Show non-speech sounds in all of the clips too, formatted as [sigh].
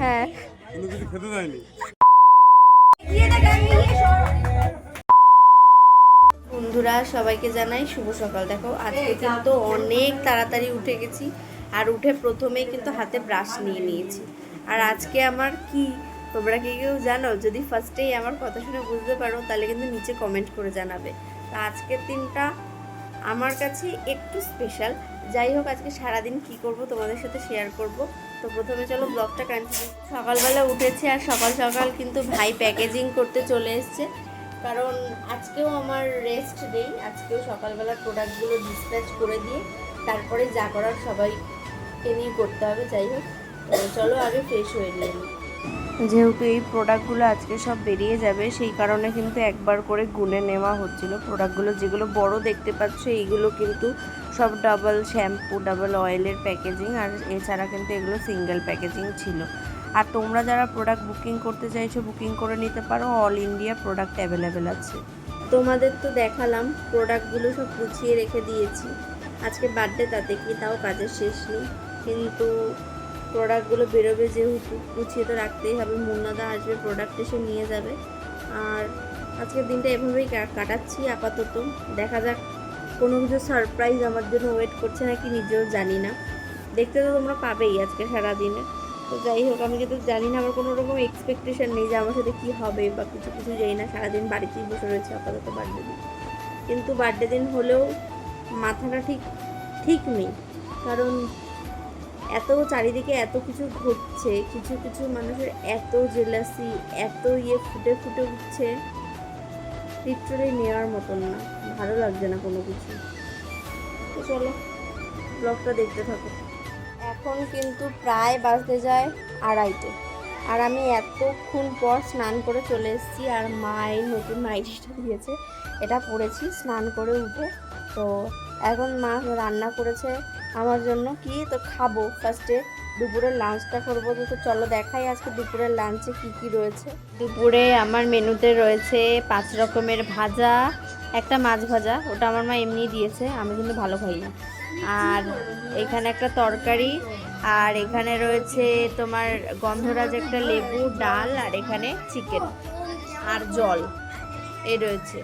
হ্যাঁ। কিছু খেতে দেয়নি? বন্ধুরা সবাইকে জানাই শুভ সকাল। দেখো আজকে কিন্তু অনেক তাড়াতাড়ি উঠে গেছি আর উঠে প্রথমেই কিন্তু হাতে ব্রাশ নিয়ে নিয়েছি। আর আজকে আমার কি তোমরা কি কেউ জানো? যদি ফার্স্টেই আমার কথা শুনে বুঝতে পারো তাহলে কিন্তু নিচে কমেন্ট করে জানাবে। তা আজকের দিনটা আমার কাছে একটু স্পেশাল যাই হোক আজকে সারাদিন কি করব তোমাদের সাথে শেয়ার করব। তো প্রথমে চলো ব্লগটা কন্টিনিউ সকালবেলা উঠেছে আর সকাল সকাল কিন্তু ভাই প্যাকেজিং করতে চলে এসছে। কারণ আজকেও আমার রেস্ট নেই আজকেও সকালবেলা প্রোডাক্টগুলো ডিসপ্যাচ করে দিয়ে তারপরে যা করার সবাইকে নিয়ে করতে হবে, যাই হোক। চলো আগে ফ্রেশ হয়ে নিই। যেহেতু এই প্রোডাক্টগুলো আজকে সব বেরিয়ে যাবে, সেই কারণে কিন্তু একবার করে গুনে নেওয়া হচ্ছিল প্রোডাক্টগুলো যেগুলো বড় দেখতে পাচ্ছ, এইগুলো কিন্তু সব ডাবল শ্যাম্পু ডাবল অয়েলের প্যাকেজিং আর এছাড়া কিন্তু এগুলো সিঙ্গেল প্যাকেজিং ছিল। আর তোমরা যারা প্রোডাক্ট বুকিং করতে চাইছো বুকিং করে নিতে পারো। অল ইন্ডিয়া প্রোডাক্ট অ্যাভেলেবেল আছে। তোমাদের তো দেখালাম প্রোডাক্টগুলো সব গুছিয়ে রেখে দিয়েছি। আজকে বার্থডে তাতে কি, তাও কাজের শেষ নেই। কিন্তু প্রোডাক্টগুলো বেরোবে যেহেতু, গুছিয়ে তো রাখতেই হবে। মুন্নাদা আসবে প্রোডাক্ট এসে নিয়ে যাবে। আর আজকের দিনটা এভাবেই কাটাচ্ছি আপাতত। দেখা যাক কোনো কিছু সারপ্রাইজ আমার জন্য ওয়েট করছে নাকি নিজেও জানি না। দেখতে তো তোমরা পাবেই আজকে সারাদিনে। তো যাই হোক, আমি কিন্তু জানি না, আমার কোনো রকম এক্সপেকটেশন নেই যে আমার সাথে কী হবে বা কিছু কিছু জানি না। সারাদিন বাড়িতেই বসে রয়েছে আপাতত বার্থডে দিন। কিন্তু বার্থডে দিন হলেও মাথাটা ঠিক ঠিক নেই। কারণ এত চারিদিকে এত কিছু ঘটছে, কিছু কিছু মানুষের এত জেলাসি এত ইয়ে ফুটে ফুটে উঠছে। লিটারেলি নেওয়ার মতন না। ভালো লাগছে না কোনো কিছু। তো চলো ব্লগটা দেখতে থাকো। এখন কিন্তু প্রায় বাজতে যায় আড়াইটে। আর আমি এতক্ষণ পর স্নান করে চলে এসেছি, আর মা এই নতুন নাইটিটা দিয়েছে। এটা পরেছি স্নান করে উঠে। তো এখন মা রান্না করেছে আমার জন্য। কি? তো খাব ফার্স্টে দুপুরের লাঞ্চটা করব তো চলো দেখাই আজকে দুপুরের লাঞ্চে কি কি রয়েছে। দুপুরে আমার মেনুতে রয়েছে পাঁচ রকমের ভাজা, একটা মাছ ভাজা, ওটা আমার মা এমনি দিয়েছে, আমি কিন্তু ভালো খাই না আর এখানে একটা তরকারি, আর এখানে রয়েছে তোমার গন্ধরাজ একটা লেবু, ডাল, আর এখানে চিকেন আর জল এই রয়েছে।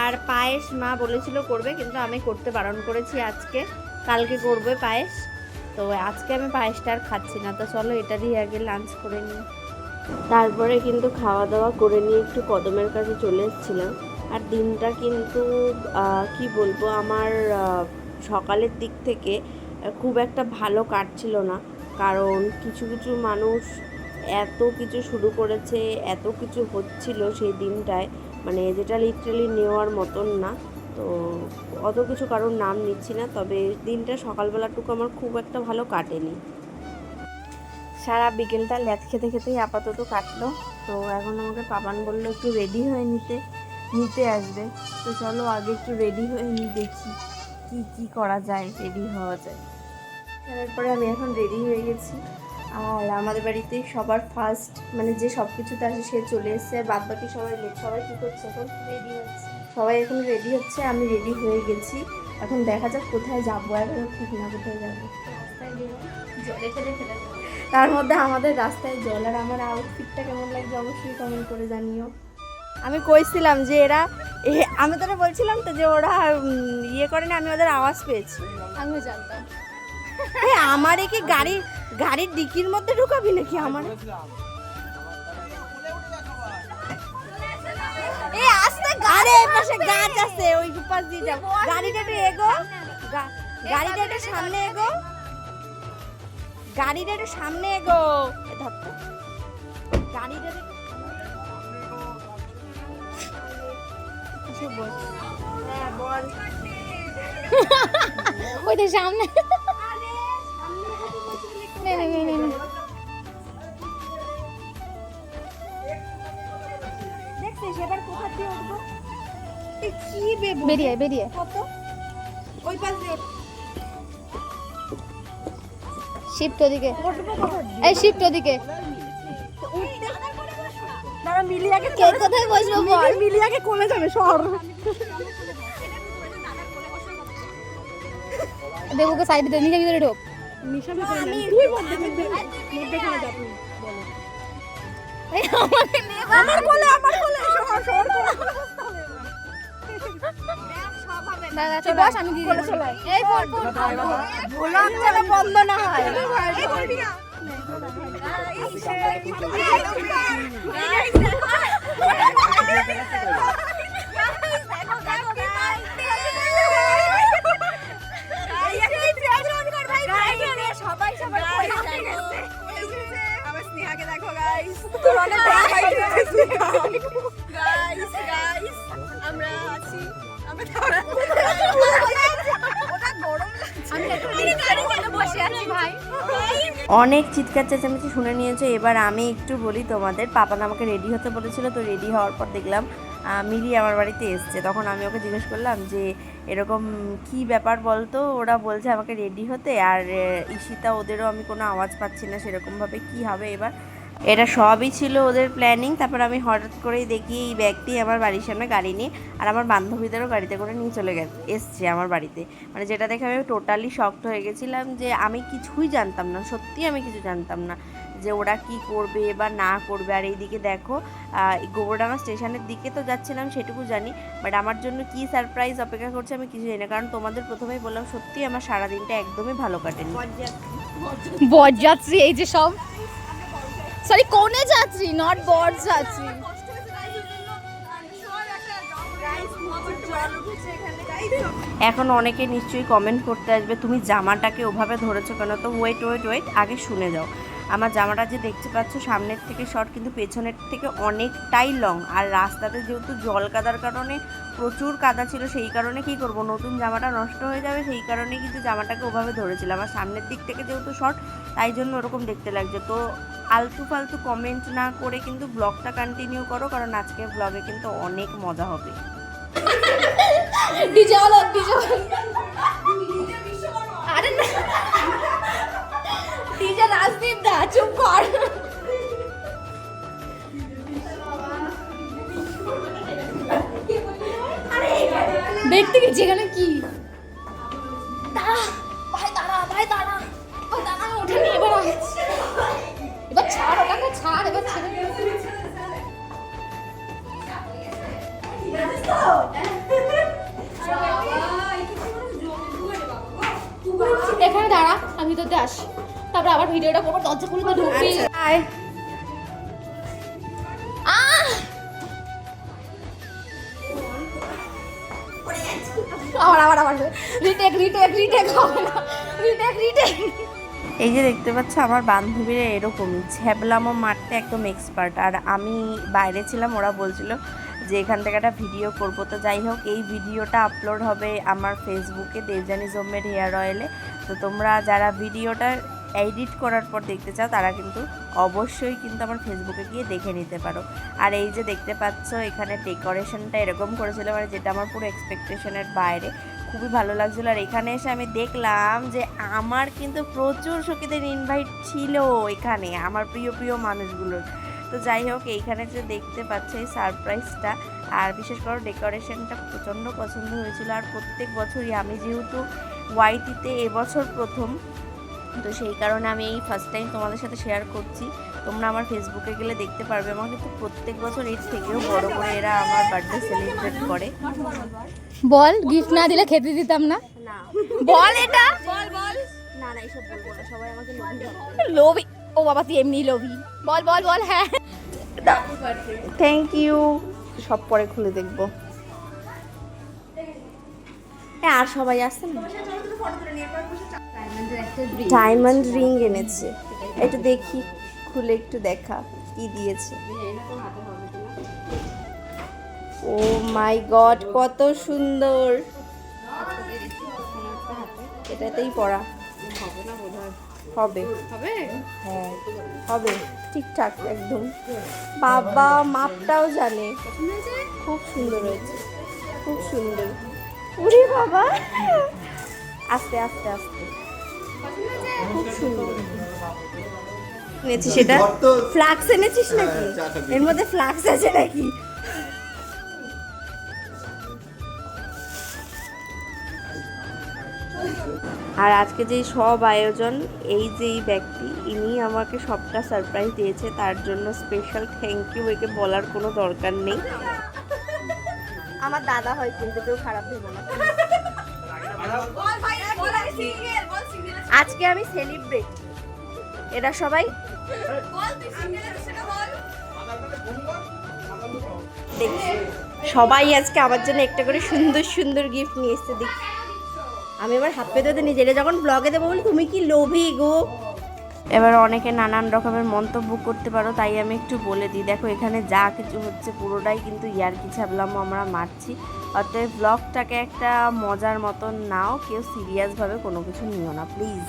আর পায়েস মা বলেছিল করবে, কিন্তু আমি করতে বারণ করেছি আজকে, কালকে করবে পায়েস। তো আজকে আমি পায়েসটা আর খাচ্ছি না, তো চলো এটা দিয়ে আগে লাঞ্চ করে নিই। তারপরে কিন্তু খাওয়া দাওয়া করে নিয়ে একটু কদমের কাছে চলে এসেছিলাম। আর দিনটা কিন্তু কি বলব, আমার সকালের দিক থেকে খুব একটা ভালো কাটছিল না। কারণ কিছু কিছু মানুষ এত কিছু শুরু করেছে, এত কিছু হচ্ছিল সেই দিনটায়। মানে যেটা লিটারালি নেওয়ার মতন না। তো অত কিছু কারোর নাম নিচ্ছি না, তবে দিনটা সকালবেলাটুকু আমার খুব একটা ভালো কাটেনি। সারা বিকেলটা ল্যাদ খেতে খেতেই আপাতত কাটলো। তো এখন আমাকে পাপান বলল, একটু রেডি হয়ে নিতে নিতে আসবে। তো চলো আগে একটু রেডি হয়ে নিই দেখি কি কি করা যায় রেডি হওয়া যায়। তারপরে আমি এখন রেডি হয়ে গেছি। আর আমাদের বাড়িতে সবার ফার্স্ট মানে যে সব কিছুতে আসে সে চলে এসছে। আর বাদ বাকি সবাই সবাই কী করছে এখন? রেডি হচ্ছে। সবাই এখন রেডি হচ্ছে আমি রেডি হয়ে গেছি। এখন দেখা যাক কোথায় যাব এখন ঠিক না কোথায় যাব। জলে ফেলে ফেলে যাব। তার মধ্যে আমাদের রাস্তায় জল আর আমার আউটফিটটা কেমন লাগছে অবশ্যই কমেন্ট করে জানিও। আমি কইছিলাম যে এরা এ, আমি তোরা বলছিলাম তো যে ওরা ইয়ে করে না আমি ওদের আওয়াজ পেয়েছি। আমি জানতাম। আমার কি গাড়ি গাড়ির ডিকির মধ্যে ঢুকাবি নাকি আমার? আরে এই পাশে গাছ আছে ওই পাশ দিয়ে যাব গাড়িটা একটু এগো। গাড়িটা একটু সামনে এগো। গাড়িটা একটু সামনে এগো। এ গাড়িটা হ্যাঁ বল। [laughs] ওই তো সামনে কি বেরিয়ে বেরিয়ে। কত? ওই পাশ শিফট ওদিকে? এই শিফট ওদিকে। দাঁড়া মিলিয়াকে কে কোথায় বসবো বল? মিলিয়াকে কমে যাবে সর। দেবুকে সাইডে দে নিজে ভিতরে ঢোক। নিশা ভেতরে তুই মধ্যে মধ্যে আমার কোলে আমার কোলে। সর সর। বস আমি দিয়ে এই ফোন ফোন গোলাপ যেন বন্ধ না হয় সবাই সবাই আমার স্নেহাকে দেখো গাইস আমরা অনেক চিৎকার, চেঁচামেচি শুনে নিয়েছো। এবার আমি একটু বলি তোমাদের। পাপান আমাকে রেডি হতে বলেছিল, তো রেডি হওয়ার পর দেখলাম মিলি আমার বাড়িতে এসছে। তখন আমি ওকে জিজ্ঞেস করলাম যে, এরকম কি ব্যাপার বলতো? ওরা বলছে আমাকে রেডি হতে, আর ঈশিতা ওদেরও আমি কোনো আওয়াজ পাচ্ছি না, সেরকমভাবে কি হবে এবার? এটা সবই ছিল ওদের প্ল্যানিং তারপর আমি হঠাৎ করেই দেখি এই ব্যক্তি আমার বাড়ির সামনে গাড়ি নিয়ে আর আমার বান্ধবীদেরও গাড়িতে করে নিয়ে চলে গেছে, এসছে আমার বাড়িতে। মানে যেটা দেখে আমি টোটালি শক্ত হয়ে গেছিলাম যে আমি কিছুই জানতাম না সত্যি আমি কিছু জানতাম না যে ওরা কি করবে বা না করবে। আর এইদিকে দেখো গোবরডাঙ্গা স্টেশনের দিকে তো যাচ্ছিলাম, সেটুকু জানি। বাট আমার জন্য কি সারপ্রাইজ অপেক্ষা করছে আমি কিছু জানি না। কারণ তোমাদের প্রথমেই বললাম সত্যি আমার সারাদিনটা একদমই ভালো কাটেনি। বরযাত্রী, এই যে সব। সরি কোনে যাত্রী নট বরযাত্রী এখন অনেকে নিশ্চয়ই কমেন্ট করতে আসবে তুমি জামাটাকে ওভাবে ধরেছো কেন? তো ওয়েট ওয়েট ওয়েট আগে শুনে যাও। আমার জামাটা যে দেখতে পাচ্ছ সামনের থেকে শর্ট কিন্তু পেছনের থেকে অনেকটাই লং আর রাস্তাতে যেহেতু জল কাদার কারণে প্রচুর কাদা ছিল সেই কারণে কি করব? নতুন জামাটা নষ্ট হয়ে যাবে সেই কারণে কিন্তু জামাটাকে ওভাবে ধরেছিলাম। আর সামনের দিক থেকে যেহেতু শর্ট তাই জন্য ওরকম দেখতে লাগছে। তো আলতু ফালতু কমেন্ট না করে কিন্তু ব্লগটা কন্টিনিউ করো, কারণ আজকে ব্লগে কিন্তু অনেক মজা হবে। কর। দেখতে গেছি যেখানে কি? ছাড় এবার এখানে দাঁড়া আমি ভিতরতে আসি। তারপর আবার ভিডিওটা করব দরজা খুলে তো ঢুকবি আয়। আবার আবার আবার। রিটেক রিটেক রিটেক হবে না। রিটেক রিটেক এই যে দেখতে পাচ্ছ, আমার বান্ধবীরা এরকমই। ছ্যাবলামো মারতে একদম এক্সপার্ট আর আমি বাইরে ছিলাম, ওরা বলছিল যে এখান থেকে একটা ভিডিও করব। তো যাই হোক, এই ভিডিওটা আপলোড হবে আমার ফেসবুকে দেবজানি জম্মের হেয়ার অয়েলে তো তোমরা যারা ভিডিওটা এডিট করার পর দেখতে চাও, তারা কিন্তু অবশ্যই কিন্তু আমার ফেসবুকে গিয়ে দেখে নিতে পারো। আর এই যে দেখতে পাচ্ছ, এখানে ডেকোরেশনটা এরকম করেছিল মানে যেটা আমার পুরো এক্সপেকটেশনের বাইরে। খুবই ভালো লাগছিল। আর এখানে এসে আমি দেখলাম যে আমার কিন্তু প্রচুর সখীদের ইনভাইট ছিল এখানে, আমার প্রিয় প্রিয় মানুষগুলোর। তো যাই হোক, এইখানে যে দেখতে পাচ্ছে এই সারপ্রাইজটা আর বিশেষ করে ডেকোরেশনটা প্রচণ্ড পছন্দ হয়েছিল। আর প্রত্যেক বছরই আমি যেহেতু ওয়াইটিতে এবছর প্রথম তো সেই কারণে আমি এই ফার্স্ট টাইম তোমাদের সাথে শেয়ার করছি। তোমরা আমার ফেসবুকে গেলে দেখতে পারবে আমার কিন্তু প্রত্যেক বছর এর থেকেও বড় করে এরা আমার বার্থডে সেলিব্রেট করে। বল গিফট না দিলে খেতে দিতাম না। বল এটা। বল বল। না না এইসব বলব না সবাই আমাকে লোভি ও বাবা তুই এমনি লোভি। বল বল বল হ্যাঁ। থ্যাংক ইউ সব পরে খুলে দেখব। আর সবাই আসছে না? ডায়মন্ড রিং এনেছে। একটু দেখি খুলে একটু দেখা কি দিয়েছে। ও মাই গড কত সুন্দর। এটাতেই পড়া। হবে। হবে? হ্যাঁ হবে। ঠিকঠাক একদম। বাবা মাপটাও জানে। খুব সুন্দর হয়েছে। খুব সুন্দর। উরে বাবা। আস্তে আস্তে আস্তে। খুব সুন্দর। এনেছি সেটা ফ্লাক্স এনেছিস নাকি? এর মধ্যে ফ্লাক্স আছে নাকি? আর আজকে যেই সব আয়োজন এই যে এই ব্যক্তি ইনি আমাকে সবটা সারপ্রাইজ দিয়েছে তার জন্য স্পেশাল থ্যাংক ইউ একে বলার কোনো দরকার নেই। আমার দাদা হয় কিন্তু কেউ খারাপ ভেবো না। আজকে আমি সেলিব্রেট এরা সবাই? সবাই আজকে আমার জন্য একটা করে সুন্দর সুন্দর গিফট নিয়ে এসছে দেখি আমি এবার হাত পেতে নিজেরা যখন ব্লগে দেবো বলি, তুমি কি লোভী গো? এবার অনেকে নানান রকমের মন্তব্য করতে পারো তাই আমি একটু বলে দিই। দেখো এখানে যা কিছু হচ্ছে পুরোটাই কিন্তু ইয়ারকি ছাবলামো আমরা মারছি। অতএব ব্লগটাকে একটা মজার মতন নাও কেউ সিরিয়াসভাবে কোনো কিছু নিও না প্লিজ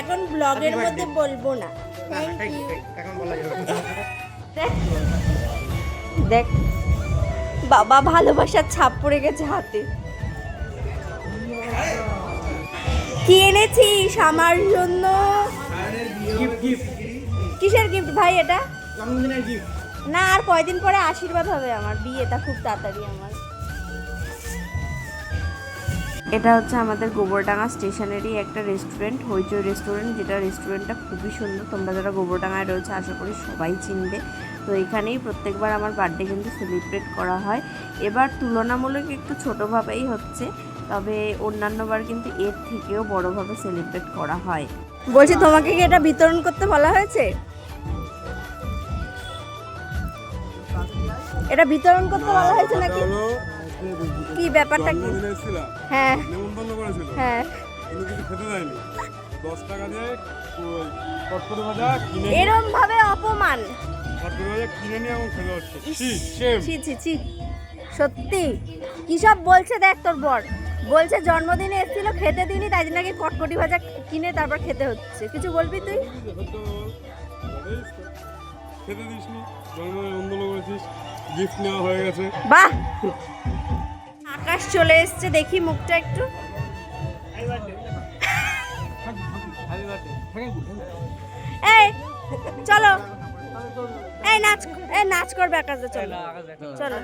এখন ব্লগের মধ্যে বলব না। থ্যাংক ইউ দেখ। দেখ। বাবা ভালোবাসার ছাপ পড়ে গেছে হাতে। কি এনেছিস আমার জন্য? কিসের গিফট ভাই এটা? না আর কয়দিন পরে আশীর্বাদ হবে আমার বিয়েটা খুব তাড়াতাড়ি আমার। এটা হচ্ছে আমাদের গোবরডাঙ্গা স্টেশনেরই একটা রেস্টুরেন্ট হইচই রেস্টুরেন্ট যেটা রেস্টুরেন্টটা খুবই সুন্দর। তোমরা যারা গোবরডাঙ্গায় রয়েছে আশা করি সবাই চিনবে। তো এখানেই প্রত্যেকবার আমার বার্থডে কিন্তু সেলিব্রেট করা হয়। এবার তুলনামূলক একটু ছোটোভাবেই হচ্ছে। তবে অন্যান্যবার কিন্তু এর থেকেও বড়োভাবে সেলিব্রেট করা হয়। বলছি তোমাকে কি এটা বিতরণ করতে বলা হয়েছে? এটা বিতরণ করতে বলা হয়েছে নাকি? কি ব্যাপারটা কি? হ্যাঁ। করেছিল। হ্যাঁ। কিন্তু কিছু খেতে দেয়নি। দশ টাকা দিয়ে ওই কটকটি কিনে এরম ভাবে অপমান। কটকটি কিনে নিয়ে এখন খেতে হচ্ছে। ছি, shame। ছি ছি ছি। সত্যি। কি সব বলছে দেখ তোর বর। বলছে জন্মদিনে এসেছিল খেতে দিনি তাই জন্য নাকি কটকটি ভাজা কিনে তারপর খেতে হচ্ছে। কিছু বলবি তুই। খেতে করেছিস গিফট নেওয়া হয়ে গেছে। বাহ! আকাশ চলে এসছে দেখি মুখটা একটু। এই চলো। এই নাচ এই নাচ করবে আকাশে চলো। চলো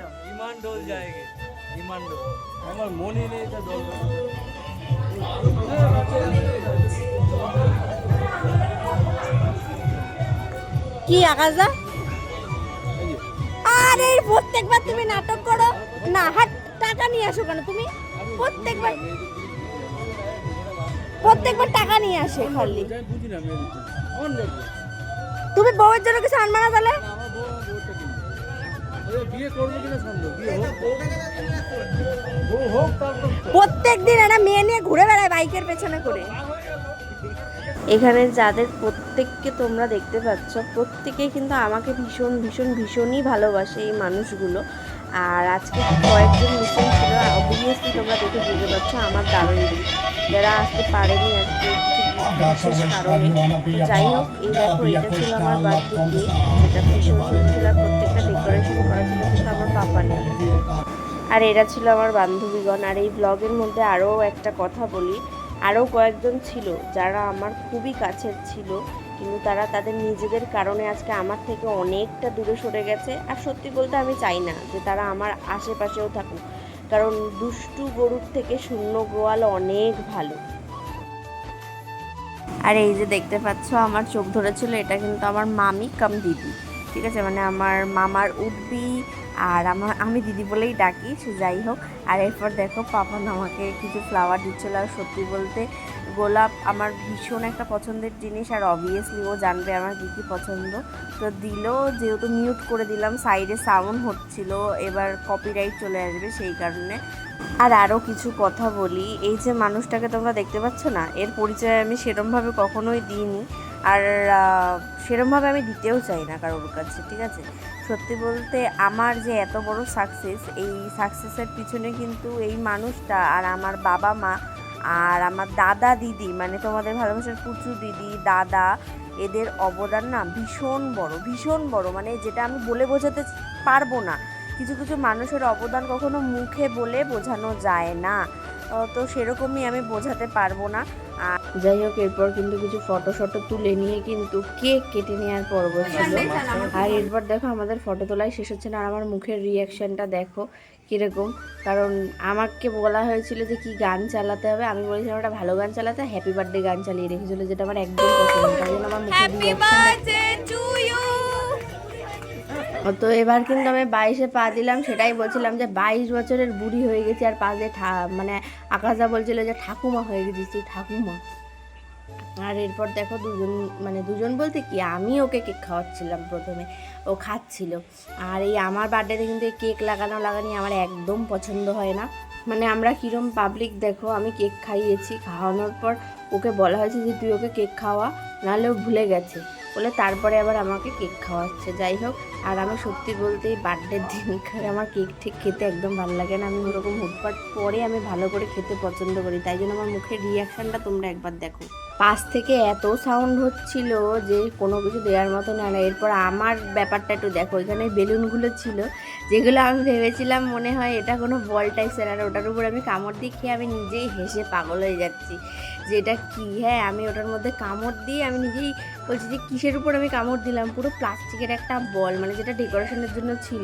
আমার মনে নেই এটা কি আকাশদা আরে প্রত্যেকবার তুমি নাটক করো। না হাট টাকা নিয়ে আসো কেন তুমি? প্রত্যেকবার প্রত্যেকবার টাকা নিয়ে আসে খালি। তুমি বউয়ের জন্য কিছু আনবা না তাহলে? বিয়ে করব কিনা সন্দেহ? বিয়ে হোক বউ হোক তারপর প্রত্যেক দিন একটা মেয়ে নিয়ে ঘুরে বেড়ায় বাইকের পেছনে করে। এখানে যাদের প্রত্যেককে তোমরা দেখতে পাচ্ছ প্রত্যেকেই কিন্তু আমাকে ভীষণ ভীষণ ভীষণই ভালোবাসে এই মানুষগুলো। আর আজকে কয়েকজন মিসিং ছিল অবভিয়াসলি তোমরা দেখে বুঝতে পারছ আমার দারুণ দিন। যারা আসতে পারেনি আজকে বিশেষ কারণে। যাই হোক এই দেখো এটা ছিল আমার বার্থডে যেটা ভীষণ সুন্দর ডেকোরেশন করা ছিল কিন্তু আমার পাপা নিয়ে আর এরা ছিল আমার বান্ধবীগণ। আর এই ব্লগের মধ্যে আরও একটা কথা বলি। আরও কয়েকজন ছিল যারা আমার খুবই কাছের ছিল, কিন্তু তারা তাদের নিজেদের কারণে আজকে আমার থেকে অনেকটা দূরে সরে গেছে। আর সত্যি বলতে আমি চাই না যে তারা আমার আশেপাশেও থাকুক, কারণ দুষ্টু গরুর থেকে শূন্য গোয়াল অনেক ভালো। আর এই যে দেখতে পাচ্ছ, আমার চোখ ধরেছিল, এটা কিন্তু আমার মামি কাম দিদি ঠিক আছে? মানে আমার মামার উঠবি আর আমার, আমি দিদি বলেই ডাকি, সে যাই হোক। আর এরপর দেখো পাপান আমাকে কিছু ফ্লাওয়ার দিচ্ছিল। আর সত্যি বলতে গোলাপ আমার ভীষণ একটা পছন্দের জিনিস। আর অবভিয়াসলি ও জানবে আমার কী কী পছন্দ। তো দিল, যেহেতু মিউট করে দিলাম সাইডে সাউন্ড হচ্ছিল, এবার কপিরাইট চলে আসবে সেই কারণে। আর আরও কিছু কথা বলি, এই যে মানুষটাকে তোমরা দেখতে পাচ্ছ না, এর পরিচয় আমি সেরমভাবে কখনোই দিইনি। আর সেরমভাবে আমি দিতেও চাই না কারোর কাছে, ঠিক আছে? সত্যি বলতে আমার যে এত বড় সাকসেস এই সাকসেসের পিছনে কিন্তু এই মানুষটা আর আমার বাবা মা আর আমার দাদা দিদি মানে তোমাদের ভালোবাসার পুচু দিদি, দাদা, এদের অবদান না ভীষণ বড় ভীষণ বড়। মানে যেটা আমি বলে বোঝাতে পারব না। কিছু কিছু মানুষের অবদান কখনো মুখে বলে বোঝানো যায় না। তো সেরকমই আমি বোঝাতে পারব না। যাই হোক এরপর কিন্তু কিছু ফটো শটো তুলে নিয়ে কিন্তু কেক কেটে নেওয়ার পর্ব ছিল। আর এরপর দেখো আমাদের ফটো তোলাই শেষ হচ্ছে না আর আমার মুখের রিয়াকশনটা দেখো কীরকম। কারণ আমাকে বলা হয়েছিল যে কি গান চালাতে হবে। আমি বলেছিলাম একটা ভালো গান চালাতে হ্যাপি বার্থডে গান চালিয়ে রেখেছিল যেটা আমার একদম পছন্দ তাই জন্য আমার মুখের তো এবার কিন্তু আমি বাইশে পা দিলাম সেটাই বলছিলাম যে বাইশ বছরের বুড়ি হয়ে গেছি আর পা দিয়ে মানে আকাশা বলছিল যে ঠাকুমা হয়ে গেছিস তুই ঠাকুমা। আর এরপর দেখো দুজন মানে দুজন বলতে কি, আমি ওকে কেক খাওয়াচ্ছিলাম প্রথমে, ও খাচ্ছিল। আর এই আমার বার্থডেতে কিন্তু এই কেক লাগানো, লাগানি আমার একদম পছন্দ হয় না। মানে আমরা কীরম পাবলিক দেখো, আমি কেক খাইয়েছি, খাওয়ানোর পর ওকে বলা হয়েছে যে, তুই ওকে কেক খাওয়া। নাহলে ও ভুলে গেছে। বলে তারপরে আবার আমাকে কেক খাওয়াচ্ছে। যাই হোক আর আমি সত্যি বলতে বার্থডের দিনকার আমার কেক ঠিক খেতে একদম ভালো লাগে না। আমি ওরকম হুটপাট পরে আমি ভালো করে খেতে পছন্দ করি। তাই জন্য আমার মুখের রিয়াকশানটা তোমরা একবার দেখো। পাশ থেকে এত সাউন্ড হচ্ছিল যে কোনো কিছু দেওয়ার মতো না না, এরপর আমার ব্যাপারটা একটু দেখো। এখানে বেলুনগুলো ছিল, যেগুলো আমি ভেবেছিলাম মনে হয় এটা কোনো বল টাইপসের আর ওটার উপর আমি কামড় দিয়ে খেয়ে আমি নিজেই হেসে পাগল হয়ে যাচ্ছি। যে এটা কী? হ্যাঁ আমি ওটার মধ্যে কামড় দিয়ে আমি নিজেই বলছি যে কিসের উপর আমি কামড় দিলাম? পুরো প্লাস্টিকের একটা বল মানে যেটা ডেকোরেশনের জন্য ছিল।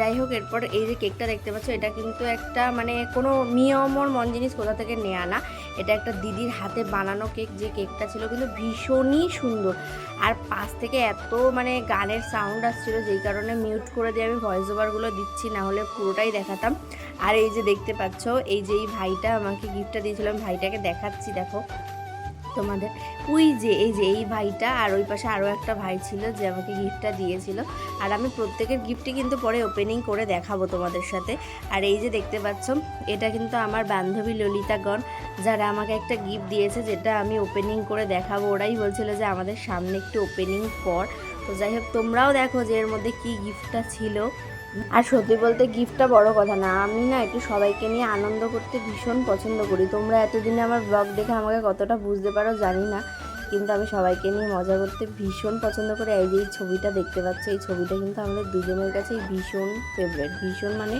যাই হোক, এরপর এই যে কেকটা দেখতে পাচ্ছ, এটা কিন্তু একটা মানে কোনো নিয়মর মন জিনিস কোথা থেকে নেওয়া না। এটা একটা দিদির হাতে বানানো কেক, যে কেকটা ছিল কিন্তু ভীষণই সুন্দর। আর পাশ থেকে এত মানে গানের সাউন্ড আসছিল, যেই কারণে মিউট করে দিয়ে আমি ভয়েস ওভারগুলো দিচ্ছি, না হলে পুরোটাই দেখাতাম। আর এই যে দেখতে পাচ্ছ, এই যে এই ভাইটা আমাকে গিফটটা দিয়েছিল, আমি ভাইটাকে দেখাচ্ছি, দেখো। তোমাদের। ওই যে, এই যে, এই ভাইটা আর ওই পাশে আরও একটা ভাই ছিল যে আমাকে গিফটটা দিয়েছিল। আর আমি প্রত্যেকের গিফটই কিন্তু পরে ওপেনিং করে দেখাবো তোমাদের সাথে। আর এই যে দেখতে পাচ্ছ, এটা কিন্তু আমার বান্ধবী ললিতাগণ, যারা আমাকে একটা গিফট দিয়েছে যেটা আমি ওপেনিং করে দেখাবো। ওরাই বলছিল যে আমাদের সামনে একটু ওপেনিং কর। তো যাই হোক, তোমরাও দেখো যে এর মধ্যে কি গিফটটা ছিল। আর সত্যি বলতে গিফটটা বড় কথা না, আমি না একটু সবাইকে নিয়ে আনন্দ করতে ভীষণ পছন্দ করি। তোমরা এতদিনে আমার ব্লগ দেখে আমাকে কতটা বুঝতে পারো জানি না, কিন্তু আমি সবাইকে নিয়ে মজা করতে ভীষণ পছন্দ করি। এই যে এই ছবিটা দেখতে পাচ্ছ, এই ছবিটা কিন্তু আমাদের দুজনের কাছেই ভীষণ ফেভারেট ভীষণ মানে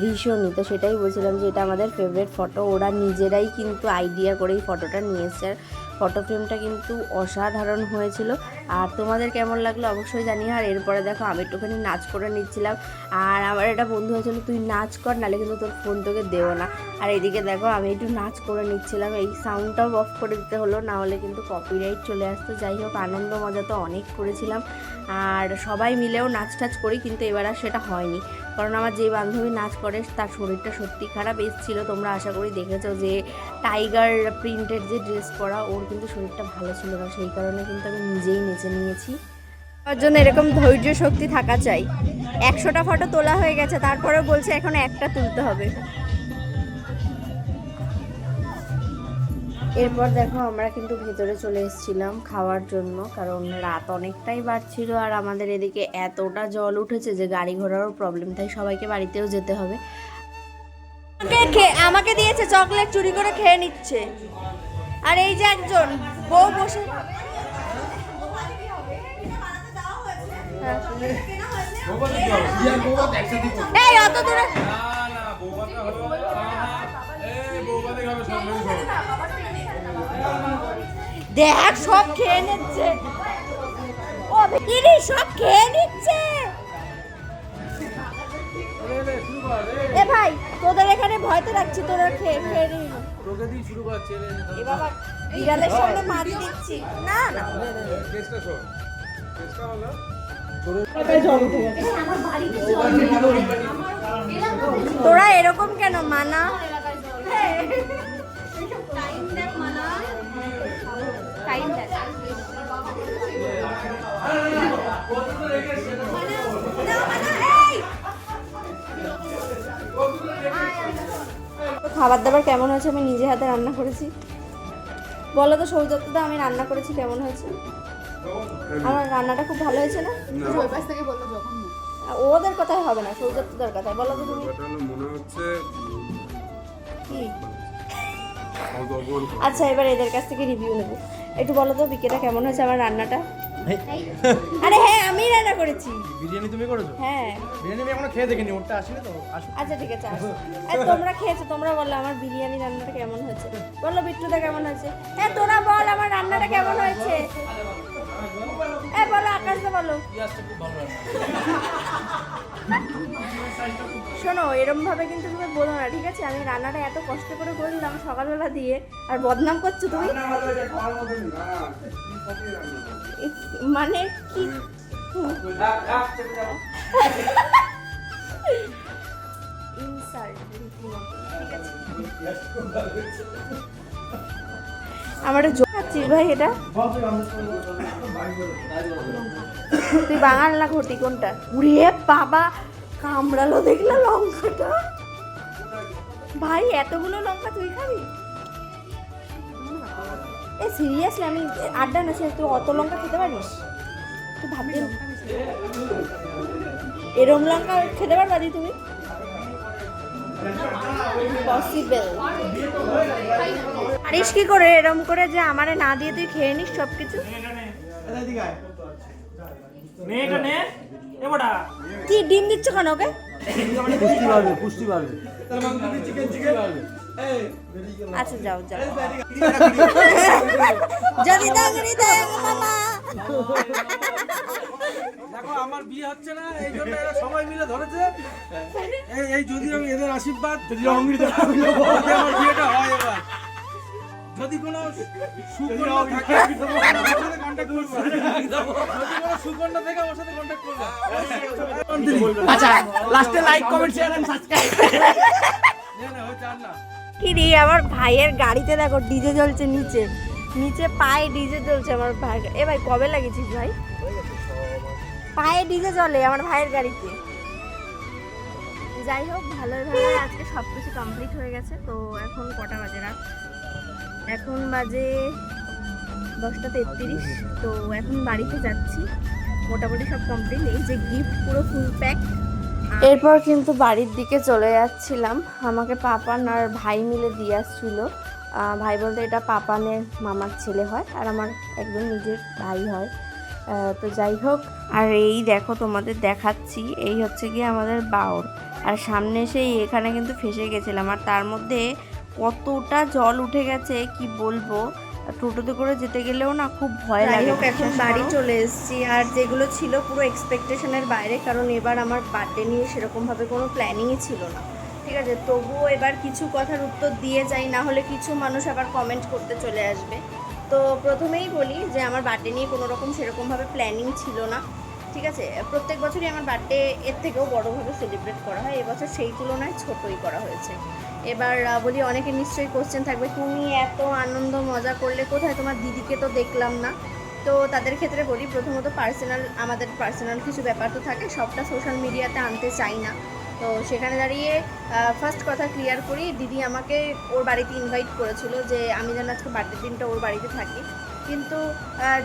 ভীষণই। তো সেটাই বলছিলাম যে এটা আমাদের ফেভারেট ফটো ওরা নিজেরাই কিন্তু আইডিয়া করে এই ফটোটা নিয়ে এসছে। আর ফটো ফ্রেমটা কিন্তু অসাধারণ হয়েছিল। আর তোমাদের কেমন লাগল অবশ্যই জানিও। আর এরপরে দেখো, আমি একটুখানি নাচ করে নিচ্ছিলাম। আর আমার একটা বন্ধু হয়েছিল তুই নাচ কর, নাহলে কিন্তু তোর ফোন তোকে দেবো না। আর এদিকে দেখো, আমি একটু নাচ করে নিচ্ছিলাম। এই সাউন্ডটাও অফ করে দিতে হলো, না হলে কিন্তু কপিরাইট চলে আসতো। যাই হোক, আনন্দ, মজা তো অনেক করেছিলাম। আর সবাই মিলেও নাচ টাচ করি, কিন্তু এবার আর সেটা হয়নি। কারণ আমার যে বান্ধবী নাচ করে, তার শরীরটা সত্যি খারাপ। এসেছিল তোমরা আশা করি দেখেছ যে টাইগার প্রিন্টের যে ড্রেস পরা, ওর কিন্তু শরীরটা ভালো ছিল না। সেই কারণে কিন্তু আমি নিজেই নেচে নিয়েছি। তার জন্য এরকম ধৈর্য শক্তি থাকা চাই। একশোটা ফটো তোলা হয়ে গেছে তারপরে বলছে এখন একটা তুলতে হবে। এরপর দেখো আমরা কিন্তু ভেতরে চলে এসেছিলাম খাওয়ার জন্য, কারণ রাত অনেকটাই বাড়ছিল আর আমাদের এদিকে এতটা জল উঠেছে যে গাড়ি ঘোড়ারও প্রবলেম তাই সবাইকে বাড়িতেও যেতে হবে। আমাকে দিয়েছে চকলেট, চুরি করে খেয়ে নিচ্ছে। আর এই যে একজন, বউ বসে দেখ, সব খেয়ে নিচ্ছে। ও সব খেয়ে নিচ্ছে। এ ভাই, তোদের এখানে ভয়তে রাখছি তোরা খেয়ে খেয়ে না। দিয়ে শুরু করছে এ বাবা, বিড়ালের সামনে মাছ দিচ্ছি। না না। শোন হলো তোরা এরকম কেন, মানা? খাবার দাবার কেমন হয়েছে? আমি নিজে হাতে রান্না করেছি। বলো তো সৌজত্যটা আমি রান্না করেছি, কেমন হয়েছে? আমার রান্নাটা খুব ভালো হয়েছে না? ওই পাশ থেকে বলল যখন ওদের কথাই হবে না সৌজত্যদের কথাই বলো তো তুমি। মনে হচ্ছে কি? আচ্ছা এবার এদের কাছ থেকে রিভিউ নেব। একটু বলো তো বিকেটা কেমন হয়েছে আমার রান্নাটা? আরে হ্যাঁ আমি রান্না করেছি। বিরিয়ানি তুমি করেছ? হ্যাঁ। বিরিয়ানি আমি এখনও খেয়ে দেখিনি ওরটা আসেনি তো আসো আচ্ছা ঠিক আছে আসো। তোমরা খেয়েছো তোমরা বলো আমার বিরিয়ানি রান্নাটা কেমন হয়েছে। বলো বিট্টুদা কেমন হয়েছে? হ্যাঁ তোরা বল আমার রান্নাটা কেমন হয়েছে? এ বলো আকাশদা বলো। শোনো এরম ভাবে কিন্তু তুমি বলো না ঠিক আছে? আমি রান্নাটা এত কষ্ট করে করে দিলাম সকালবেলা দিয়ে আর বদনাম করছ তুমি? মানে কি? ইনসাল্ট ঠিক আছে? আমার জোগাচ্ছিস ভাই, এটা? তুই বাঙাল না ঘটি কোনটা? উড়ে বাবা, কামড়ালো দেখলে লঙ্কাটা। ভাই, এতগুলো লঙ্কা তুই খাবি? এ সিরিয়াসলি আমি আড্ডা না তুই অত লঙ্কা খেতে পারিস? তুই ভাবতে এরম লঙ্কা খেতে পারবা তুমি? পসিবল পারিস কি করে? এরম করে যে আমারে না দিয়ে তুই খেয়ে নিস সব কিছু কি ডিম দিচ্ছ কেন ওকে? পুষ্টি পাবে পুষ্টি পাবে আচ্ছা যাও যাও। [laughs] যদি দাগড়ি দেয় মামা। দেখো আমার বিয়ে হচ্ছে না এই জন্য এরা সবাই মিলে ধরেছে। এই এই যদি আমি এদের আশীর্বাদ যদি আমার বিয়েটা হয় এবার। যদি কোনো সুকন্যা থাকে কন্ট্যাক্ট করবে। যদি কোনো সুকন্যা থেকে আমার সাথে কন্ট্যাক্ট করবে। আচ্ছা লাস্টে like comment share and subscribe না না হচ্ছে না। কি রে আমার ভাইয়ের গাড়িতে দেখো ডিজে জ্বলছে নিচে। নিচে পায়ে ডিজে জ্বলছে আমার ভাই। এ ভাই কবে লাগিয়েছিস ভাই? পায়ে ডিজে জ্বলে আমার ভাইয়ের গাড়িতে। যাই হোক, ভালোই ভালোই। আজকে সব কিছু কমপ্লিট হয়ে গেছে, তো এখন কটা বাজে রাত? এখন বাজে দশটা তেত্রিশ, তো এখন বাড়িতে যাচ্ছি। মোটামুটি সব কমপ্লিট এই যে গিফট পুরো ফুল প্যাক এরপর কিন্তু বাড়ির দিকে চলে যাচ্ছিলাম। আমাকে পাপান আর ভাই মিলে দিয়ে আসছিল। ভাই বলতে এটা পাপানের মামার ছেলে হয় আর আমার একদম নিজের ভাই হয়। তো যাই হোক আর এই দেখো তোমাদের দেখাচ্ছি এই হচ্ছে গিয়ে আমাদের বাউর আর সামনে সেই এখানে কিন্তু ফেসে গেছিলাম আর তার মধ্যে কতটা জল উঠে গেছে কি বলব? টোটোতে করে যেতে গেলেও না খুব ভয় লাগে হোক, এখন বাড়ি চলে এসেছি আর যেগুলো ছিল পুরো এক্সপেকটেশনের বাইরে কারণ এবার আমার বার্থডে নিয়ে সেরকমভাবে কোনো প্ল্যানিংই ছিল না। ঠিক আছে তবুও এবার কিছু কথার উত্তর দিয়ে যাই না হলে কিছু মানুষ আবার কমেন্ট করতে চলে আসবে। তো প্রথমেই বলি যে আমার বার্থডে নিয়ে কোনো রকম সেরকমভাবে প্ল্যানিং ছিল না, ঠিক আছে? প্রত্যেক বছরই আমার বার্থডে এর থেকেও বড়োভাবে সেলিব্রেট করা হয়, এবছর সেই তুলনায় ছোটই করা হয়েছে। এবার বলি অনেকে নিশ্চয়ই কোশ্চেন থাকবে, তুমি এত আনন্দ, মজা করলে কোথায়? তোমার দিদিকে তো দেখলাম না। তো তাদের ক্ষেত্রে বলি, প্রথমত পার্সোনাল আমাদের পার্সোনাল কিছু ব্যাপার তো থাকে, সবটা সোশ্যাল মিডিয়াতে আনতে চাই না। তো সেখানে দাঁড়িয়ে ফার্স্ট কথা ক্লিয়ার করি, দিদি আমাকে ওর বাড়িতে ইনভাইট করেছিল যে আমি যেন আজকে বার্থডে দিনটা ওর বাড়িতে থাকি। কিন্তু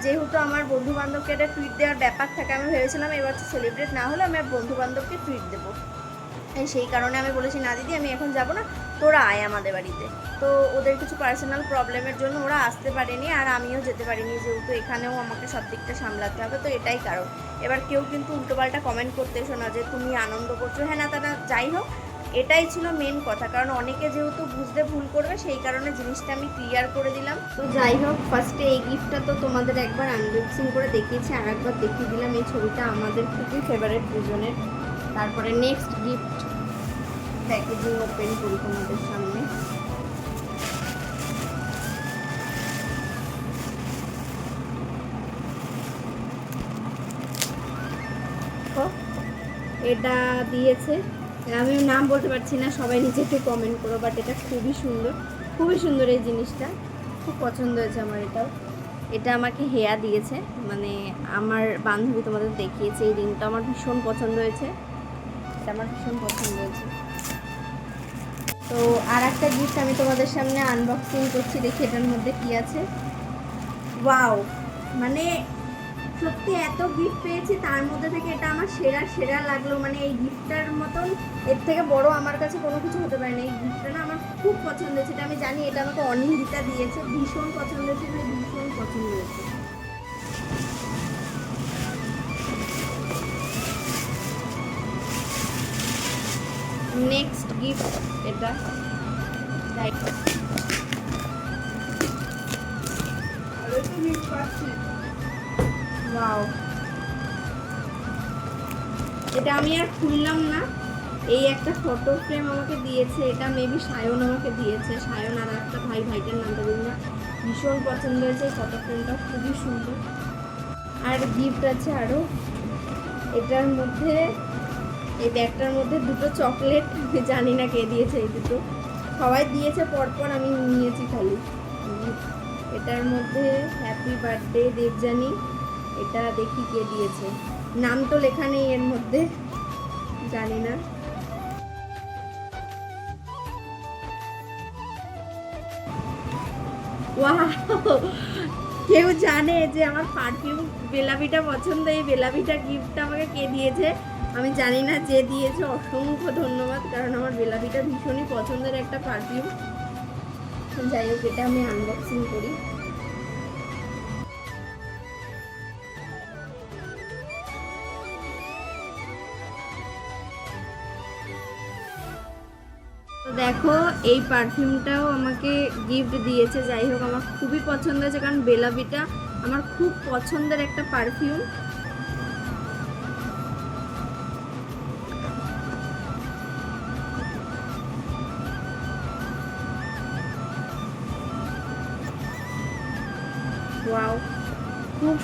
যেহেতু আমার বন্ধু বান্ধবকে একটা ট্রিট দেওয়ার ব্যাপার থাকে, আমি ভেবেছিলাম এবার সেলিব্রেট না হলে আমি বন্ধু বান্ধবকে ট্রিট দেবো। সেই কারণে আমি বলেছি, না দিদি, আমি এখন যাব না। তোরা আয় আমাদের বাড়িতে। তো ওদের কিছু পার্সোনাল প্রবলেমের জন্য ওরা আসতে পারেনি আর আমিও যেতে পারিনি যেহেতু এখানেও আমাকে সব দিকটা সামলাতে হবে, তো এটাই কারণ। এবার কেউ কিন্তু উল্টোপাল্টা কমেন্ট করতে এসো না যে, তুমি আনন্দ করছ। হ্যাঁ না তারা যাই হোক, এটাই ছিল মেন কথা। কারণ অনেকে যেহেতু বুঝতে ভুল করবে, সেই কারণে জিনিসটা আমি ক্লিয়ার করে দিলাম। তো যাই হোক ফার্স্টে এই গিফটটা তো তোমাদের একবার আনবক্সিং করে দেখিয়েছি আর একবার দেখিয়ে দিলাম। এই ছবিটা আমাদের খুবই ফেভারিট দুজনের। তারপরে নেক্সট গিফট প্যাকেজিং ওপেন করি তোমাদের সামনে। এটা দিয়েছে। আমি নাম বলতে পারছি না, সবাই নিচে একটু কমেন্ট করো বাট এটা খুবই সুন্দর। খুবই সুন্দর এই জিনিসটা। খুব পছন্দ হয়েছে আমার এটাও। এটা আমাকে হেয়া দিয়েছে মানে আমার বান্ধবী তোমাদের দেখিয়েছে এই রিংটা। আমার ভীষণ পছন্দ হয়েছে। এটা আমার ভীষণ পছন্দ হয়েছে। তো আর একটা গিফট আমি তোমাদের সামনে আনবক্সিং করছি, দেখি এটার মধ্যে কি আছে। ওয়াও মানে সত্যি এত গিফট পেয়েছি, তার মধ্যে থেকে এটা আমার সেরা সেরা লাগল। মানে এই গিফটটার মতন এর থেকে বড় আমার কাছে কোনো কিছু হতে পারে না এই গিফটটা না আমার খুব পছন্দ হয়েছে, এটা আমি জানি, এটা আমাকে অনিন্দিতা দিয়েছে। ভীষণ পছন্দ হয়েছে, ভীষণ পছন্দ হয়েছে। নেক্সট গিফট এটা. এটা আমি আর খুললাম না। এই একটা ফটো ফ্রেম আমাকে দিয়েছে। এটা মেবি সায়ন আমাকে দিয়েছে। সায়ন আর একটা ভাই ভাইটার নামটা জানি না। ভীষণ পছন্দ হয়েছে। ফটো ফ্রেমটা খুবই সুন্দর। আর গিফট আছে আরও এটার মধ্যে এই ব্যাগটার মধ্যে দুটো চকলেট, জানি না কে দিয়েছে এই দুটো। সবাই দিয়েছে, পরপর আমি নিয়েছি খালি। এটার মধ্যে হ্যাপি বার্থডে দেবজানি এটা দেখি কে দিয়েছে। নাম তো লেখা নেই এর মধ্যে, জানি না। কেউ জানে যে আমার পারফিউম বেলাভিটা পছন্দ, এই বেলাভিটা গিফটটা আমাকে কে দিয়েছে? আমি জানি না যে দিয়েছে, অসংখ্য ধন্যবাদ, কারণ আমার বেলাভিটা ভীষণই পছন্দের একটা পারফিউম যাই হোক, এটা আমি আনবক্সিং করি। দেখো, এই পারফিউমটাও আমাকে গিফট দিয়েছে। যাই হোক, আমার খুবই পছন্দ হয়েছে, কারণ বেলাভিটা আমার খুব পছন্দের একটা পারফিউম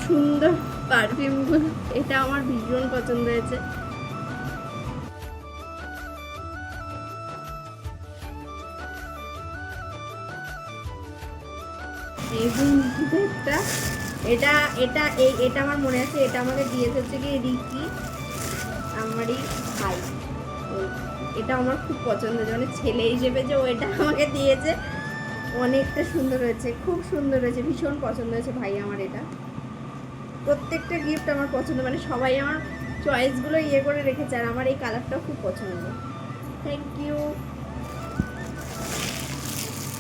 সুন্দর পারফিউমগুলো এটা আমার ভীষণ পছন্দ হয়েছে। এটা এটা, এই, এটা আমার মনে আছে, এটা আমাকে দিয়েছে হচ্ছে কি রিকি, আমারই ভাই। এটা আমার খুব পছন্দ হয়েছে। মানে ছেলে হিসেবে যে ও এটা আমাকে দিয়েছে, অনেকটা সুন্দর হয়েছে, খুব সুন্দর হয়েছে, ভীষণ পছন্দ হয়েছে ভাই আমার এটা। প্রত্যেকটা গিফট আমার পছন্দ মানে সবাই আমার চয়েসগুলো ইয়ে করে রেখেছে, আর আমার এই কালারটাও খুব পছন্দ। থ্যাংক ইউ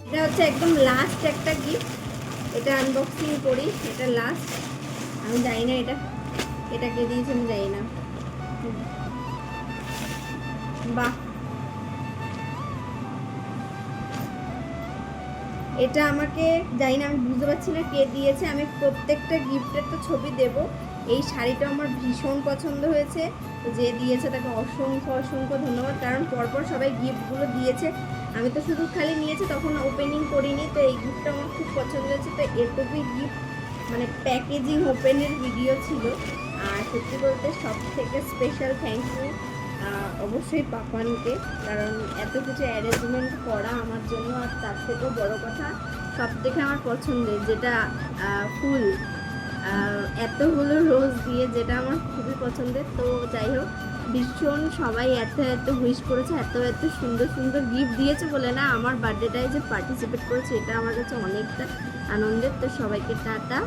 এটা হচ্ছে একদম লাস্ট একটা গিফট এটা আনবক্সিং করি, এটা লাস্ট আমি জানি না এটা এটা কে দিয়েছে আমি জানি না। বাহ। এটা আমাকে, জানি না, আমি বুঝতে পারছি না কে দিয়েছে। আমি প্রত্যেকটা গিফটের তো ছবি দেব। এই শাড়িটা আমার ভীষণ পছন্দ হয়েছে। তো যে দিয়েছে তাকে অসংখ্য অসংখ্য ধন্যবাদ। কারণ পরপর সবাই গিফটগুলো দিয়েছে। আমি তো শুধু খালি নিয়েছি, তখন ওপেনিং করিনি। তো এই গিফটটা আমার খুব পছন্দ হয়েছে। তো এটুকুই গিফট মানে প্যাকেজিং ওপেনের ভিডিও ছিল। আর সত্যি বলতে সব থেকে স্পেশাল থ্যাংক ইউ অবশ্যই পাপানকে, কারণ এত কিছু অ্যারেঞ্জমেন্ট করা আমার জন্য আর তার থেকেও বড় কথা, সব থেকে আমার পছন্দের, যেটা ফুল। এতগুলো রোজ দিয়ে যেটা আমার খুবই পছন্দের, তো যাই হোক, ভীষণ সবাই এত এত উইশ করেছে, এত এত সুন্দর সুন্দর গিফট দিয়েছে বলে না, আমার বার্থডেটায় যে পার্টিসিপেট করেছে, এটা আমার কাছে অনেকটা আনন্দের। তো সবাইকে টাটা।